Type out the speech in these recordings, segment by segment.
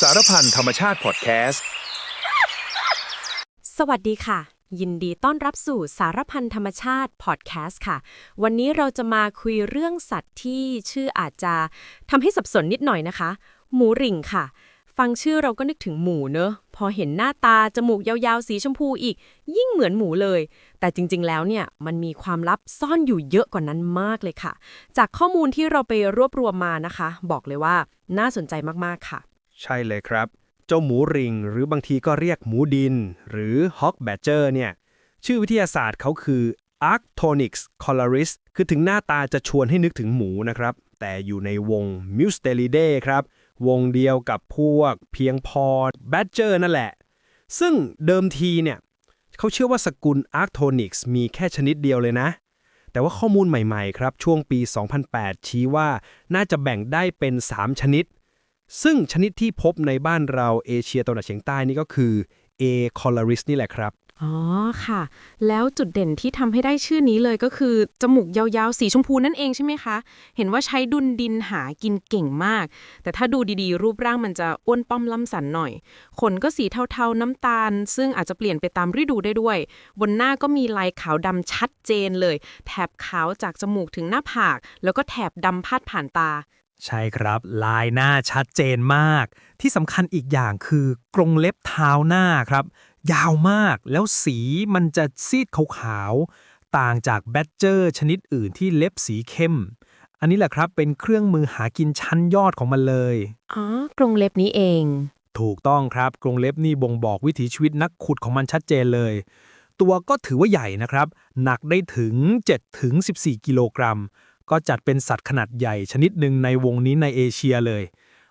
สารพันธรรมชาติพอดแคสต์ สวัสดีค่ะ ยินดีต้อนรับสู่สารพันธรรมชาติพอดแคสต์ค่ะ วันนี้เราจะมาคุยเรื่องสัตว์ที่ชื่ออาจจะทำให้สับสนนิดหน่อยนะคะ หมูริ่งค่ะ ฟังชื่อเราก็นึกถึงหมูเนอะ พอเห็นหน้าตา จมูกยาวๆ สีชมพูอีก ยิ่งเหมือนหมูเลย แต่จริงๆแล้วเนี่ยมันมีความลับซ่อนอยู่เยอะกว่านั้นมากเลยค่ะ จากข้อมูลที่เราไปรวบรวมมานะคะ บอกเลยว่าน่าสนใจมากๆค่ะ ใช่เลยครับ เจ้าหมูริง หรือบางทีก็เรียกหมูดิน หรือ Hawk Badger เนี่ย ชื่อวิทยาศาสตร์เขาคือ Arctonix coloris คือถึงหน้าตาจะชวนให้นึกถึงหมูนะครับ แต่อยู่ในวง Mustelidae ครับ วงเดียวกับพวกเพียงพอ Badger นั่นแหละ ซึ่งเดิมทีเนี่ยเขาเชื่อว่าสกุล Arctonix มีแค่ชนิดเดียวเลยนะ แต่ว่าข้อมูลใหม่ๆ ครับ ช่วงปี 2008 ชี้ว่าน่าจะแบ่งได้เป็น 3 ชนิด ซึ่งชนิดที่พบในบ้านเราเอเชียตะวันออกเฉียงใต้นี่ก็คือ A. coloris นี่แหละครับ อ๋อค่ะ แล้วจุดเด่นที่ทำให้ได้ชื่อนี้เลยก็คือ จมูกยาวๆ สีชมพูนั่นเองใช่ไหมคะ เห็นว่าใช้ดุลดินหากินเก่งมาก แต่ถ้าดูดีๆ รูปร่างมันจะอ้วนป้อมล่ำสันหน่อย ขนก็สีเทาๆ น้ำตาล ซึ่งอาจจะเปลี่ยนไปตามฤดูได้ด้วย บนหน้าก็มีลายขาวดำชัดเจนเลย แถบขาวจากจมูกถึงหน้าผาก แล้วก็แถบดำพาดผ่านตา ใช่ครับ ลายหน้าชัดเจนมาก ที่สำคัญอีกอย่างคือกรงเล็บเท้าหน้าครับ ยาวมากแล้วสีมันจะซีดขาวๆ ต่างจากแบดเจอร์ชนิดอื่นที่เล็บสีเข้ม อันนี้แหละครับเป็นเครื่องมือหากินชั้นยอดของมันเลย อ๋อกรงเล็บนี้เอง ถูกต้องครับ กรงเล็บนี่บ่งบอกวิถีชีวิตนักขุดของมันชัดเจนเลย ตัวก็ถือว่าใหญ่นะครับ หนักได้ถึง7ถึง14 กิโลกรัม ก็จัดเป็นสัตว์ขนาดใหญ่ชนิดหนึ่งในวงนี้ในเอเชียเลย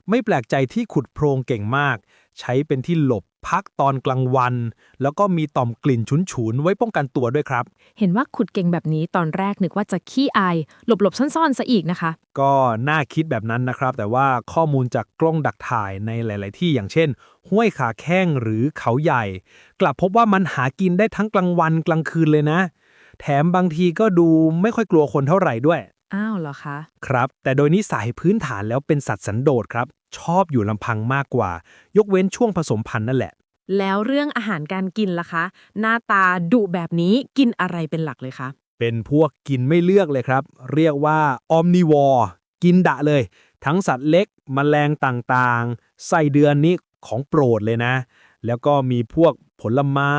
ไม่แปลกใจที่ขุดโพรงเก่งมาก ใช้เป็นที่หลบพักตอนกลางวัน แล้วก็มีต่อมกลิ่นฉุนๆไว้ป้องกันตัวด้วยครับ เห็นว่าขุดเก่งแบบนี้ตอนแรกนึกว่าจะขี้อาย หลบๆซ่อนๆซะอีกนะคะ ก็น่าคิดแบบนั้นนะครับ แต่ว่าข้อมูลจากกล้องดักถ่ายในหลาย ๆ ที่อย่างเช่น ห้วยขาแข้งหรือเขาใหญ่ กลับพบว่ามันหากินได้ทั้งกลางวันกลางคืนเลยนะ แถมบางทีก็ดูไม่ค่อยกลัวคนเท่าไหร่ด้วย อ้าวเหรอคะ ครับ แต่โดยนิสัยพื้นฐานแล้วเป็นสัตว์สันโดษครับ ชอบอยู่ลำพังมากกว่า ยกเว้นช่วงผสมพันธุ์นั่นแหละ แล้วเรื่องอาหารการกินล่ะคะ หน้าตาดุแบบนี้กินอะไรเป็นหลักเลยคะ เป็นพวกกินไม่เลือกเลยครับ เรียกว่าออมนิวอร์กินดะเลย ทั้งสัตว์เล็กมแมลงต่างๆ ไส้เดือนนี่ของโปรดเลยนะ แล้วก็มีพวกผลไม้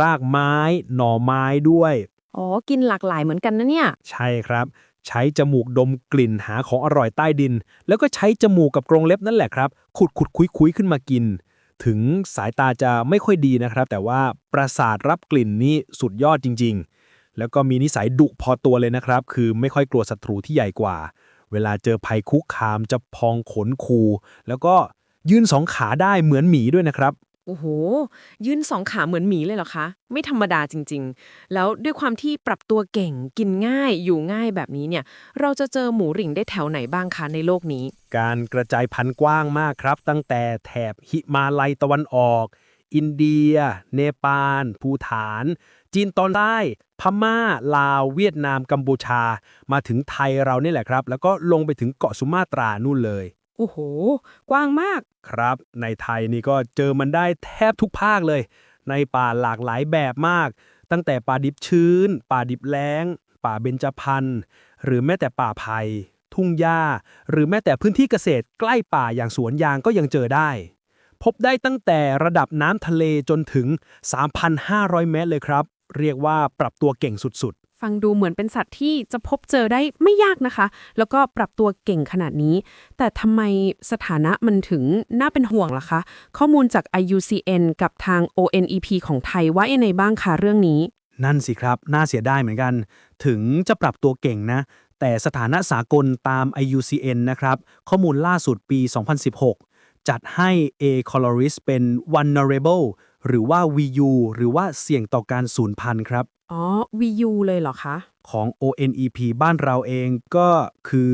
รากไม้ หน่อไม้ด้วย อ๋อ กินหลากหลายเหมือนกันนะเนี่ย ใช่ครับ ใช้จมูกดมกลิ่นหาของอร่อยใต้ดิน แล้วก็ใช้จมูกกับกรงเล็บนั่นแหละครับ ขุดขุดคุยคุยขึ้นมากิน ถึงสายตาจะไม่ค่อยดีนะครับ แต่ว่าประสาทรับกลิ่นนี่สุดยอดจริง ๆ แล้วก็มีนิสัยดุพอตัวเลยนะครับ คือไม่ค่อยกลัวศัตรูที่ใหญ่กว่า เวลาเจอภัยคุกคามจะพองขนคู แล้วก็ยืนสองขาได้เหมือนหมีด้วยนะครับ โอ้โห ยืนสองขาเหมือนหมีเลยเหรอคะ ไม่ธรรมดาจริง ๆ แล้วด้วยความที่ปรับตัวเก่งกินง่ายอยู่ง่ายแบบนี้เนี่ย เราจะเจอหมูหริ่งได้แถวไหนบ้างคะในโลกนี้ การกระจายพันธุ์กว้างมากครับ ตั้งแต่แถบหิมาลัยตะวันออก อินเดีย เนปาลภูฐาน จีนตอนใต้พม่า ลาว เวียดนามกัมพูชา มาถึงไทยเรานี่แหละครับ แล้วก็ลงไปถึงเกาะสุมาตรานู่นเลย โอ้โห กว้างมาก ครับ ในไทยนี่ก็เจอมันได้แทบทุกภาคเลย ในป่าหลากหลายแบบมาก ตั้งแต่ป่าดิบชื้น ป่าดิบแล้ง ป่าเบญจพรรณ หรือแม้แต่ป่าไผ่ทุ่งหญ้า หรือแม้แต่พื้นที่เกษตรใกล้ป่าอย่างสวนยางก็ยังเจอได้ พบได้ตั้งแต่ระดับน้ำทะเลจนถึง 3,500 เมตรเลยครับ เรียกว่าปรับตัวเก่งสุด ฟังดูเหมือนเป็นสัตว์ที่จะพบเจอได้ไม่ยากนะคะ แล้วก็ปรับตัวเก่งขนาดนี้ แต่ทำไมสถานะมันถึงน่าเป็นห่วงล่ะคะ ข้อมูลจาก IUCN กับทาง ONEP ของไทยว่ายังไงบ้างคะเรื่องนี้ นั่นสิครับ น่าเสียดายเหมือนกัน ถึงจะปรับตัวเก่งนะ แต่สถานะสากลตาม IUCN นะครับ ข้อมูลล่าสุดปี 2016 จัดให้ A. coloris เป็น vulnerable หรือว่า VU หรือว่าเสี่ยงต่อการสูญพันธุ์ครับ อ๋อ VU เลยเหรอคะ ของ ONEP บ้านเราเองก็คือ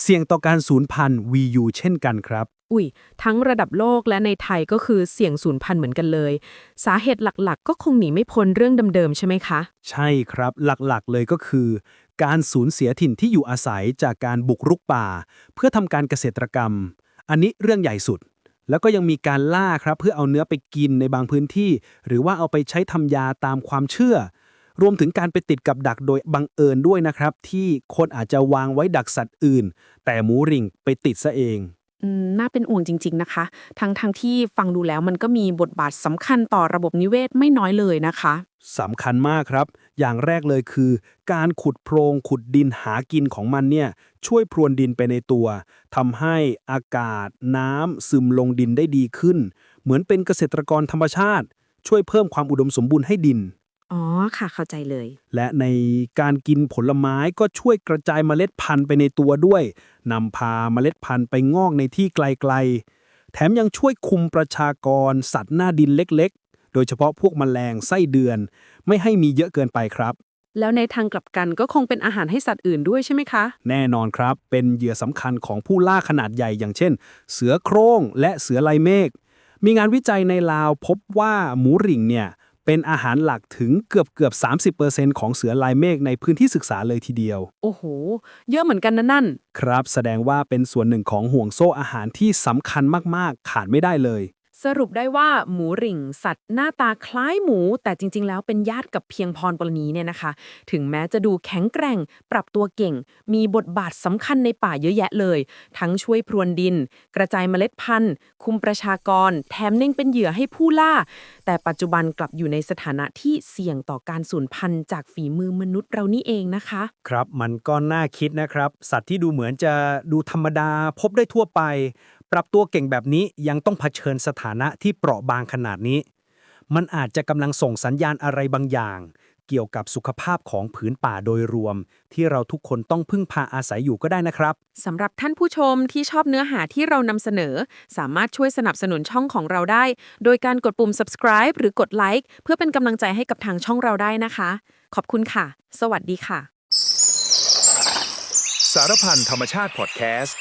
เสี่ยงต่อการสูญพันธุ์ VU เช่นกันครับ อุ้ยทั้งระดับโลกและในไทยก็คือเสี่ยงสูญพันธุ์เหมือนกันเลย สาเหตุหลักๆ ก็คงหนีไม่พ้นเรื่องเดิมๆใช่ไหมคะ ใช่ครับหลักๆเลยก็คือ การสูญเสียถิ่นที่อยู่อาศัยจากการบุกรุกป่า เพื่อทำการเกษตรกรรม อันนี้เรื่องใหญ่สุด แล้วก็ยังมีการล่าครับเพื่อเอาเนื้อไปกินในบางพื้นที่ หรือว่าเอาไปใช้ทำยาตามความเชื่อ รวมถึงการไปติดกับดักโดยบังเอิญด้วยนะครับ ที่คนอาจจะวางไว้ดักสัตว์อื่น แต่หมูริ่งไปติดซะเอง น่าเป็นห่วงจริง ๆนะคะ ทั้งทงๆที่ฟังดูแล้วมันก็มีบทบาทสำคัญต่อระบบนิเวศไม่น้อยเลยนะคะสำคัญมากครับ อย่างแรกเลยคือ การขุดโพรงขุดดินหากินของมันเนี่ยช่วยพรวนดินไปในตัวทำให้อากาศ น้ำซึมลงดินได้ดีขึ้น เหมือนเป็นเกษตรกรธรรมชาติ ช่วยเพิ่มความอุดมสมบูรณ์ให้ดิน อ๋อค่ะเข้าใจเลย และในการกินผลไม้ก็ช่วยกระจายเมล็ดพันธุ์ไปในตัวด้วยนำพาเมล็ดพันธุ์ไปงอกในที่ไกลๆ แถมยังช่วยคุมประชากรสัตว์หน้าดินเล็กๆ โดยเฉพาะพวกแมลงไส้เดือน ไม่ให้มีเยอะเกินไปครับ แล้วในทางกลับกันก็คงเป็นอาหารให้สัตว์อื่นด้วยใช่ไหมคะ แน่นอนครับ เป็นเหยื่อสำคัญของผู้ล่าขนาดใหญ่อย่างเช่น เสือโคร่งและเสือลายเมฆมีงานวิจัยในลาวพบว่าหมูหริ่งเนี่ย เป็นอาหารหลักถึงเกือบเกือบ 30%ของเสือลายเมฆในพื้นที่ศึกษาเลยทีเดียว โอ้โห เยอะเหมือนกันนะนั่น ครับ แสดงว่าเป็นส่วนหนึ่งของห่วงโซ่อาหารที่สำคัญมาก ๆ ขาดไม่ได้เลย สรุปได้ว่าหมูหริ่งสัตว์หน้าตาคล้ายหมู แต่จริง ๆ แล้วเป็นญาติกับเพียงพรปรณีเนี่ยนะคะ ถึงแม้จะดูแข็งแกร่ง ปรับตัวเก่ง มีบทบาทสำคัญในป่าเยอะแยะเลย ทั้งช่วยพรวนดิน กระจายเมล็ดพันธุ์ คุมประชากร แถมเน่งเป็นเหยื่อให้ผู้ล่า แต่ปัจจุบันกลับอยู่ในสถานะที่เสี่ยงต่อการสูญพันธุ์จากฝีมือมนุษย์เรานี่เองนะคะ ครับมันก็น่าคิดนะครับ สัตว์ที่ดูเหมือนจะดูธรรมดาพบได้ทั่วไป ปรับตัวเก่งแบบนี้ยังต้องเผชิญสถานะที่เปราะบางขนาดนี้ มันอาจจะกำลังส่งสัญญาณอะไรบางอย่าง เกี่ยวกับสุขภาพของผืนป่าโดยรวม ที่เราทุกคนต้องพึ่งพาอาศัยอยู่ก็ได้นะครับสำหรับท่านผู้ชมที่ชอบเนื้อหาที่เรานำเสนอ สามารถช่วยสนับสนุนช่องของเราได้ โดยการกดปุ่ม subscribe หรือกดไลค์เพื่อเป็นกำลังใจให้กับทางช่องเราได้นะคะ ขอบคุณค่ะ สวัสดีค่ะ สารพันธรรมชาติพอดแคสต์